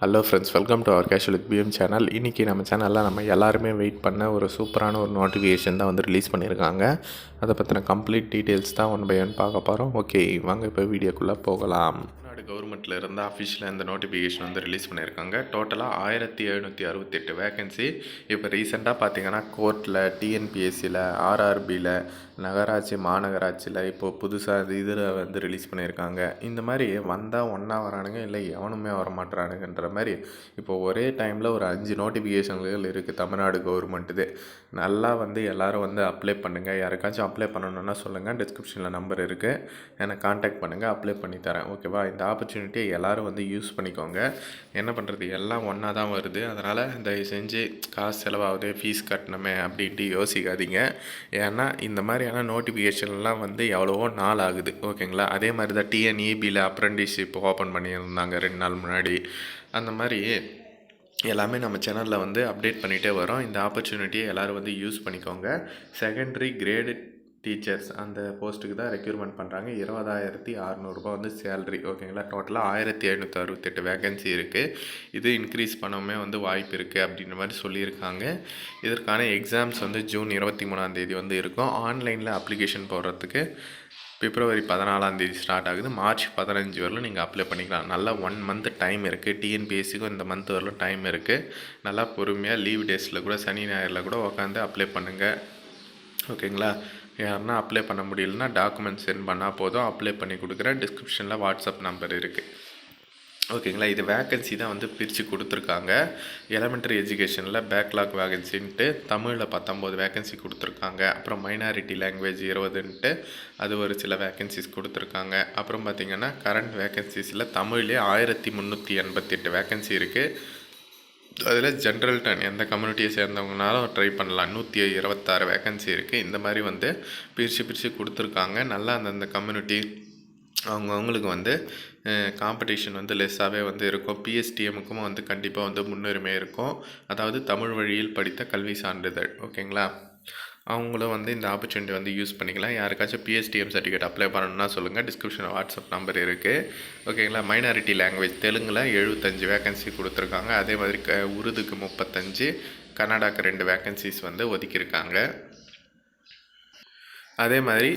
Hello friends welcome to our casual with PM channel இன்றைக்கி நம்ம சேனலில் நம்ம எல்லாருமே வெயிட் பண்ண ஒரு சூப்பரான ஒரு நோட்டிஃபிகேஷன் தான் வந்து ரிலீஸ் பண்ணியிருக்காங்க அதை பற்றின கம்ப்ளீட் டீட்டெயில்ஸ் தான் ஒன் பை ஒன் பார்க்க போகிறோம் ஓகே வாங்க இப்போ வீடியோக்குள்ளே போகலாம். கவர்மெண்ட்டில் இருந்த அஃபிஷியலாக இந்த நோட்டிஃபிகேஷன் வந்து ரிலீஸ் பண்ணியிருக்காங்க. டோட்டலாக ஆயிரத்தி எழுநூற்றி அறுபத்தெட்டு வேகன்சி இப்போ ரீசெண்டாக பார்த்தீங்கன்னா கோர்ட்டில் டிஎன்பிஎஸ்சியில் ஆர்ஆர்பியில் நகராட்சி மாநகராட்சியில் இப்போது புதுசாக இதில் வந்து ரிலீஸ் பண்ணியிருக்காங்க. இந்த மாதிரி வந்தால் ஒன்றா வரானுங்க இல்லை எவனுமே வர மாட்றானுங்கன்ற மாதிரி இப்போ ஒரே டைமில் ஒரு அஞ்சு நோட்டிஃபிகேஷன்கள் இருக்குது தமிழ்நாடு கவர்மெண்ட்டுது நல்லா வந்து எல்லோரும் வந்து அப்ளை பண்ணுங்கள் யாருக்காச்சும் அப்ளை பண்ணணுன்னா சொல்லுங்கள் டிஸ்கிரிப்ஷனில் நம்பர் இருக்குது என்னை காண்டாக்ட் பண்ணுங்கள் அப்ளை பண்ணி தரேன். ஓகேவா இந்த ஆப்பர்ச்சுனிட்டியை எல்லோரும் வந்து யூஸ் பண்ணிக்கோங்க. என்ன பண்ணுறது எல்லாம் ஒன்றா தான் வருது. அதனால் தயவு செஞ்சு காசு செலவாகுது ஃபீஸ் கட்டணுமே அப்படின்ட்டு யோசிக்காதீங்க. ஏன்னா இந்த மாதிரியான நோட்டிஃபிகேஷன்லாம் வந்து எவ்வளவோ நாள் ஆகுது. ஓகேங்களா? அதே மாதிரி தான் டிஎன்இபியில் அப்ரெண்டிஸ்ஷிப் ஓப்பன் பண்ணியிருந்தாங்க ரெண்டு நாள் முன்னாடி. அந்த மாதிரி எல்லாமே நம்ம சேனலில் வந்து அப்டேட் பண்ணிகிட்டே வரோம். இந்த ஆப்பர்ச்சுனிட்டியை எல்லோரும் வந்து யூஸ் பண்ணிக்கோங்க. செகண்டரி கிரேடு டீச்சர்ஸ் அந்த போஸ்ட்டுக்கு தான் ரெக்யூர்மெண்ட் பண்ணுறாங்க இருபதாயிரத்தி அறநூறுபா வந்து சேலரி ஓகேங்களா டோட்டலாக ஆயிரத்தி ஐநூற்றி அறுபத்தெட்டு வேகன்சி இருக்குது இது இன்க்ரீஸ் பண்ணவுமே வந்து வாய்ப்பு இருக்குது அப்படின்ற மாதிரி சொல்லியிருக்காங்க. இதற்கான எக்ஸாம்ஸ் வந்து ஜூன் இருபத்தி மூணாந்தேதி வந்து இருக்கும். ஆன்லைனில் அப்ளிகேஷன் போடுறதுக்கு பிப்ரவரி பதினாலாந்தேதி ஸ்டார்ட் ஆகுது. மார்ச் பதினஞ்சு வரலும் நீங்கள் அப்ளை பண்ணிக்கலாம். நல்லா ஒன் மந்த் டைம் இருக்குது டிஎன்பிஎஸ்சிக்கும் இந்த மந்த் வரலும் டைம் இருக்குது நல்லா பொறுமையாக லீவ் டேஸில் கூட சனி ஞாயிறில் கூட உட்காந்து அப்ளை பண்ணுங்கள் ஓகேங்களா யாருன்னா அப்ளை பண்ண முடியலன்னா டாக்குமெண்ட் சென்ட் பண்ணால் போதும். அப்ளை பண்ணி கொடுக்குறேன். டிஸ்கிரிப்ஷனில் வாட்ஸ்அப் நம்பர் இருக்குது ஓகேங்களா இது வேக்கன்சி தான் வந்து பிரித்து கொடுத்துருக்காங்க. எலமெண்ட்ரி எஜுகேஷனில் பேக்லாக் வேகன்சின்ட்டு தமிழில் பத்தொம்போது வேகன்சி கொடுத்துருக்காங்க. அப்புறம் மைனாரிட்டி லாங்குவேஜ் இருபதுன்ட்டு அது ஒரு சில வேகன்சிஸ் கொடுத்துருக்காங்க. அப்புறம் பார்த்திங்கன்னா கரண்ட் வேகன்சிஸில் தமிழ்லேயே ஆயிரத்தி முந்நூற்றி எண்பத்தெட்டு வேகன்சி இருக்குது அதில் ஜென்ரல் டன் எந்த கம்யூனிட்டியை சேர்ந்தவங்கனாலும் ட்ரை பண்ணலாம். நூற்றி இருபத்தாறு வேகன்சி இருக்குது இந்த மாதிரி வந்து பிரித்து பிரித்து கொடுத்துருக்காங்க. நல்லா அந்தந்த கம்யூனிட்டி அவங்கவுங்களுக்கு வந்து காம்படிஷன் வந்து லெஸ்ஸாகவே வந்து இருக்கும். பிஎஸ்டிஎமுக்கும் வந்து கண்டிப்பாக வந்து முன்னுரிமை இருக்கும். அதாவது தமிழ் வழியில் படித்த கல்வி சான்றிதழ். ஓகேங்களா? அவங்களும் வந்து இந்த ஆப்பர்ச்சுனிட்டி வந்து யூஸ் பண்ணிக்கலாம். யாருக்காச்சும் பிஎஸ்டிஎம் சர்டிஃபிகேட் அப்ளை பண்ணணும்னா சொல்லுங்கள் டிஸ்கிரிப்ஷனில் வாட்ஸ்அப் நம்பர் இருக்குது ஓகேங்களா மைனாரிட்டி லாங்குவேஜ் தெலுங்கில் எழுபத்தஞ்சு வேகன்சி கொடுத்துருக்காங்க. அதே மாதிரி க உருதுக்கு முப்பத்தஞ்சு கன்னடாக்கு ரெண்டு வேகன்சிஸ் வந்து ஒதுக்கியிருக்காங்க. அதே மாதிரி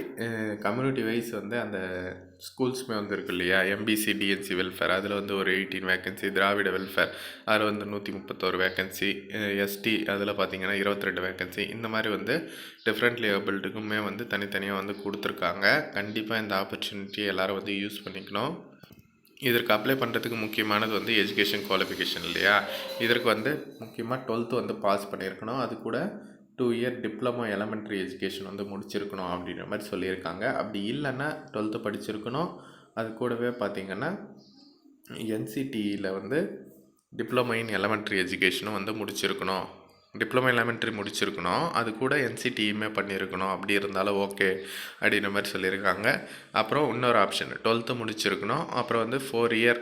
கம்யூனிட்டி வைஸ் வந்து அந்த ஸ்கூல்ஸுமே வந்து இருக்கு இல்லையா எம்பிசி டிஎன்சி வெல்ஃபேர் அதில் வந்து ஒரு எயிட்டீன் வேக்கன்சி திராவிட வெல்ஃபேர் அதில் வந்து நூற்றி முப்பத்தோரு வேக்கன்சி எஸ்டி அதில் பார்த்திங்கன்னா இருபத்திரெண்டு வேக்கன்சி இந்த மாதிரி வந்து டிஃப்ரெண்ட் லேபிள்டுக்குமே வந்து தனித்தனியாக வந்து கொடுத்துருக்காங்க. கண்டிப்பாக இந்த ஆப்பர்ச்சுனிட்டி எல்லோரும் வந்து யூஸ் பண்ணிக்கணும். இதற்கு அப்ளை பண்ணுறதுக்கு முக்கியமானது வந்து எஜுகேஷன் குவாலிஃபிகேஷன் இல்லையா? இதற்கு வந்து முக்கியமாக டுவெல்த்து வந்து பாஸ் பண்ணியிருக்கணும். அது கூட two year diploma elementary education வந்து முடிச்சிருக்கணும் அப்படின்ற மாதிரி சொல்லியிருக்காங்க. அப்படி இல்லைன்னா டுவெல்த்து படிச்சிருக்கணும். அது கூடவே பார்த்திங்கன்னா என்சிடியில் வந்து டிப்ளமோ இன் எலமெண்ட்ரி எஜுகேஷனும் வந்து முடிச்சிருக்கணும். டிப்ளமோ எலமெண்ட்ரி முடிச்சிருக்கணும். அது கூட என்சிடியுமே பண்ணியிருக்கணும் அப்படி இருந்தாலும் ஓகே அப்படின்ற மாதிரி சொல்லியிருக்காங்க. அப்புறம் இன்னொரு ஆப்ஷன் டுவெல்த்து முடிச்சிருக்கணும். அப்புறம் வந்து four year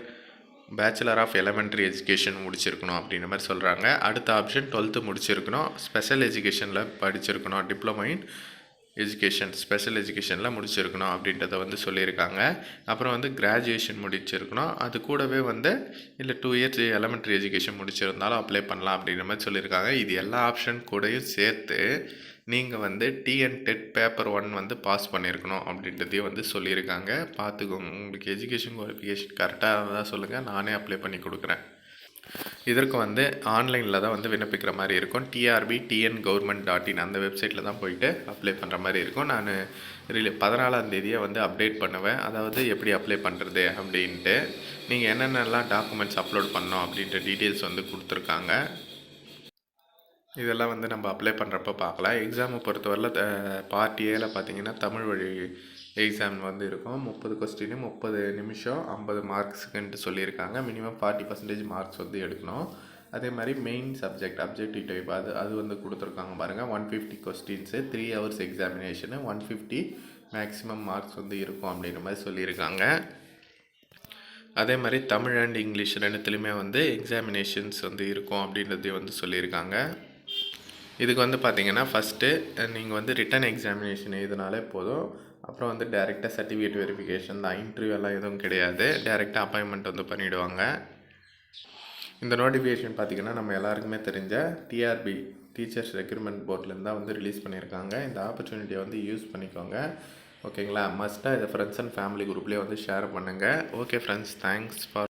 bachelor of elementary education முடிச்சிருக்கணும் அப்படின்ற மாதிரி சொல்கிறாங்க அடுத்த ஆப்ஷன் டுவெல்த்து முடிச்சிருக்கணும். ஸ்பெஷல் எஜுகேஷனில் படிச்சிருக்கணும். டிப்ளமோ இன் எஜுகேஷன் ஸ்பெஷல் எஜுகேஷனில் முடிச்சிருக்கணும் அப்படின்றத வந்து சொல்லியிருக்காங்க. அப்புறம் வந்து கிராஜுவேஷன் முடிச்சிருக்கணும். அது கூடவே வந்து இல்லை டூ இயர்ஸ் எலமெண்ட்ரி எஜுகேஷன் முடிச்சிருந்தாலும் அப்ளை பண்ணலாம் அப்படின்ற மாதிரி சொல்லியிருக்காங்க. இது எல்லா ஆப்ஷன் கூடயும் சேர்த்து நீங்கள் வந்து டிஎன் டெட் பேப்பர் ஒன் வந்து பாஸ் பண்ணியிருக்கணும் அப்படின்றதையும் வந்து சொல்லியிருக்காங்க. பார்த்துக்கோங்க. உங்களுக்கு எஜுகேஷன் குவாலிஃபிகேஷன் கரெக்டாக இருந்தால் சொல்லுங்கள் நானே அப்ளை பண்ணி கொடுக்குறேன். இதற்கு வந்து ஆன்லைனில் தான் வந்து விண்ணப்பிக்கிற மாதிரி இருக்கும். TRB TN government dot in அந்த வெப்சைட்டில் தான் போயிட்டு அப்ளை பண்ணுற மாதிரி இருக்கும். நான் ரிலே பதினாலாம் தேதியை வந்து அப்டேட் பண்ணுவேன். அதாவது எப்படி அப்ளை பண்ணுறது அப்படின்ட்டு. நீங்கள் என்னென்னலாம் டாக்குமெண்ட்ஸ் அப்லோட் பண்ணோம் அப்படின்ற டீட்டெயில்ஸ் வந்து கொடுத்துருக்காங்க. இதெல்லாம் வந்து நம்ம அப்ளை பண்ணுறப்ப பார்க்கலாம். எக்ஸாமை பொறுத்தவரையில் பார்ட் ஏல பார்த்தீங்கன்னா தமிழ் வழி எக்ஸாம் வந்து இருக்கும். முப்பது கொஸ்டின் முப்பது நிமிஷம் ஐம்பது மார்க்ஸுக்குன்ட்டு சொல்லியிருக்காங்க. மினிமம் ஃபார்ட்டி பர்சன்டேஜ் மார்க்ஸ் வந்து எடுக்கணும். அதே மாதிரி மெயின் சப்ஜெக்ட் அப்ஜெக்டிவ் டைப் அது அது வந்து கொடுத்துருக்காங்க பாருங்கள் one fifty questions three hours examination one fifty maximum marks வந்து இருக்கும் அப்படின்ற மாதிரி சொல்லியிருக்காங்க. அதே மாதிரி தமிழ் அண்ட் இங்கிலீஷ் ரெண்டுத்துலேயுமே வந்து எக்ஸாமினேஷன்ஸ் வந்து இருக்கும் அப்படின்றதையும் வந்து சொல்லியிருக்காங்க. இதுக்கு வந்து பார்த்தீங்கன்னா ஃபஸ்ட்டு நீங்கள் வந்து ரிட்டன் எக்ஸாமினேஷன் எழுதினாலே போதும். அப்புறம் வந்து டேரெக்டாக சர்டிஃபிகேட் வெரிஃபிகேஷன் தான். இன்டர்வியூ எல்லாம் எதுவும் கிடையாது. டேரெக்டாக அப்பாயின்மெண்ட் வந்து பண்ணிவிடுவாங்க இந்த நோட்டிஃபிகேஷன் பார்த்தீங்கன்னா நம்ம எல்லாருக்குமே தெரிஞ்ச டிஆர்பி டீச்சர்ஸ் ரெக்ரூட்மெண்ட் போர்ட்லேருந்து தான் வந்து ரிலீஸ் பண்ணியிருக்காங்க இந்த ஆப்பர்ச்சுனிட்டியை வந்து யூஸ் பண்ணிக்கோங்க. ஓகேங்களா மஸ்ட்டாக இதை ஃப்ரெண்ட்ஸ் அண்ட் ஃபேமிலி குரூப்லேயே வந்து ஷேர் பண்ணுங்கள் ஓகே ஃப்ரெண்ட்ஸ் தேங்க்ஸ் ஃபார்